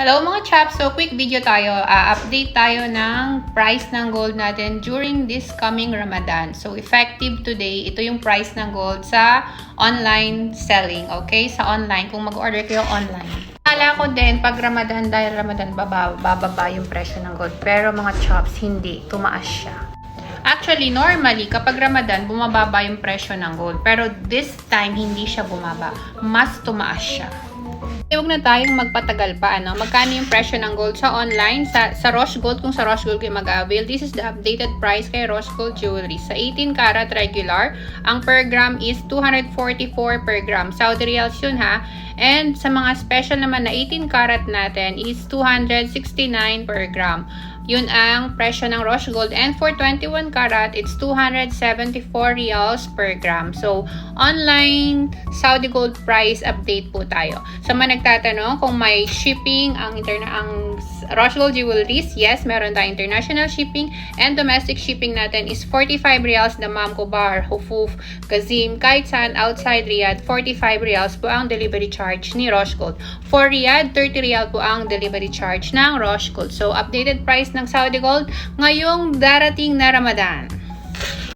Hello mga chaps! So quick video tayo. Ah, update tayo ng price ng gold natin during this coming Ramadan. So effective today, ito yung price ng gold sa online selling. Okay? Sa online, kung mag-order kayo online. Kala ko din, pag Ramadan, dahil Ramadan, baba, bababa yung presyo ng gold. Pero mga chops, hindi. Tumaas siya. Actually, normally, kapag Ramadan, bumababa yung presyo ng gold. Pero this time, hindi siya bumaba. Mas tumaas siya. Eh, Huwag na tayong magpatagal pa, ano? Magkano yung presyo ng gold sa online? Sa, sa Roche Gold, kung sa Roche Gold kayo mag-avail, this is the updated price kay Roche Gold Jewelry. Sa 18 karat regular, ang per gram is 244 per gram. Saudi Riyals yun, ha? And sa mga special naman na 18 karat natin is 269 per gram. Yun ang presyo ng Roche Gold. And for 21 karat, it's 274 reals per gram. So, online Saudi Gold price update po tayo. Sa mga nagtatanong kung may shipping ang interna ang Roche Gold Jewelries, yes, meron tayong international shipping and domestic shipping natin is 45 reals na Ma'am Kubar, Hufuf, Kazim, kahit saan outside Riyadh, 45 reals po ang delivery charge ni Roche Gold. For Riyadh, 30 real po ang delivery charge ng Roche Gold. So, updated price ng Saudi Gold ngayong darating na Ramadan.